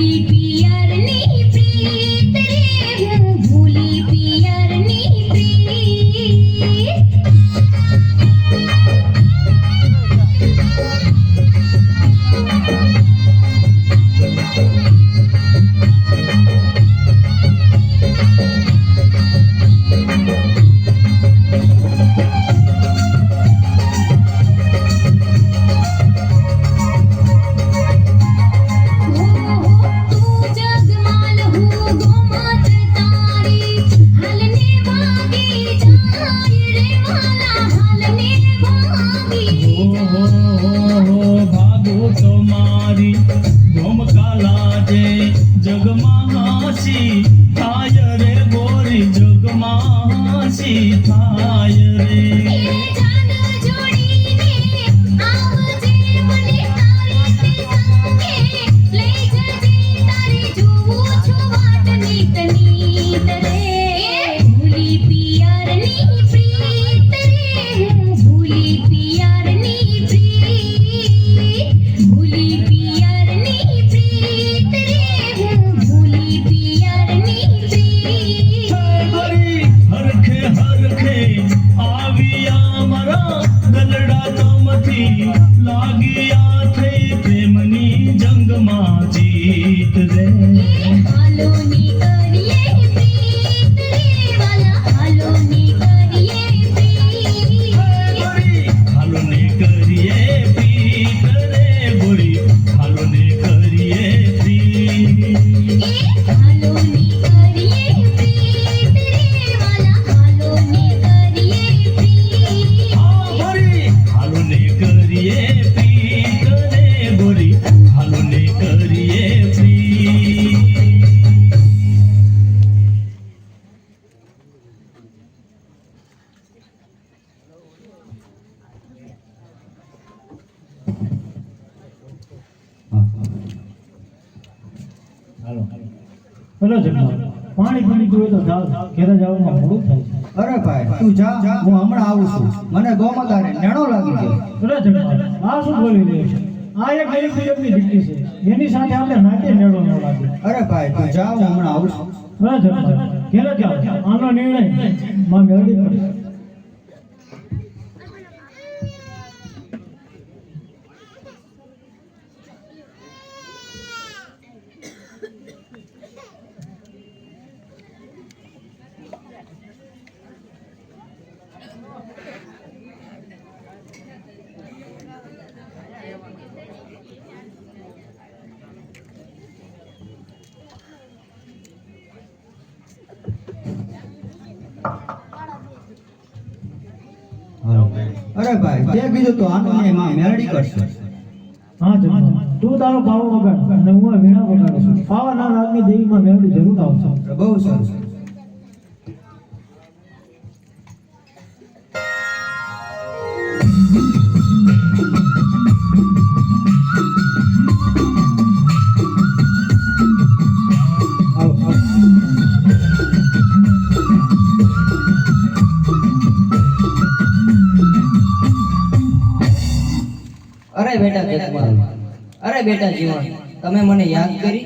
be তোমারি ચલો ચલો પાણી પીવી જોઈએ તો જાઓ. ઘેરે જવામાં મોડું થાય અરે ભાઈ તું જા. હું હમણાં આવું છું. મને ગોમાતાને નેણો લાગી ગયો. ચલો ચલો આ શું બોલી રહ્યો છે? આ એક ગરીબ ગરીબની દીકરી છે. એની સાથે આપણે નાતે નેણો ન લાગે. અરે ભાઈ તું જા. હું હમણાં આવું છું. ચલો ચલો ઘેરે જાઓ આનો નિર્ણય. માં મેળવી પડશે અરે ભાઈ તે કીધું તો આનો ને માં મેલડી કરશે. હા તું તારો પાવો વગાડ અને હું વીણા વગાડું છું. પાવાના રાગની દેવીમાં મેલડી જરૂર આવશે. બહુ સારું અરે બેટા જગમાલ અરે બેટા જીવન તમે મને યાદ કરી?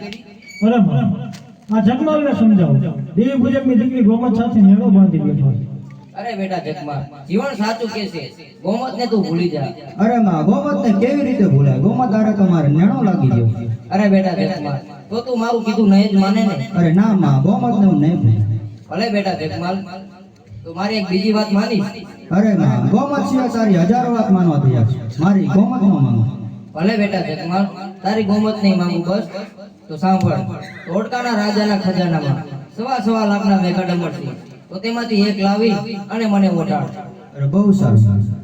બરાબર. માં, આ જગમાલને સમજાવો. દેવી પૂજકની દીકરી ગોમત સાથે મેળો બાંધી બેઠો અરે બેટા જગમાલ જીવન સાચું કે છે? ગોમત ને તું ભૂલી જા. અરે માં ગોમત ને કેવી રીતે ભૂલાય? ગોમત આરે તમારે નેણો લાગી ગયો અરે બેટા જગમાલ તો તું મારું કીધું નહીં જ માને ને? અરે ના માં ગોમત ને હું નહીં ભૂલું. ભલે બેટા જગમાલ તો મારી એક બીજી વાત માનીશ? અરે ના ગોમત સિવાય તારી હજારો વાત માનવા તૈયાર છે. મારી ગોમત નો માનો. ભલે બેટા જગમાલ તારી ગોમત નહીં માંગુ બસ. તો સાંભળ ઓડકાના રાજાના ખજાનામાં સવા સવા લાખના મેઘાડમર મળશે તો તેમાંથી એક લાવી અને મને ઓઢાડ. અરે બહુ સારું.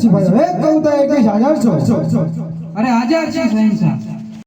અરે હવે એક કવિતા એકવીસ હજાર છો? અરે હાજર છે શહેનશાહ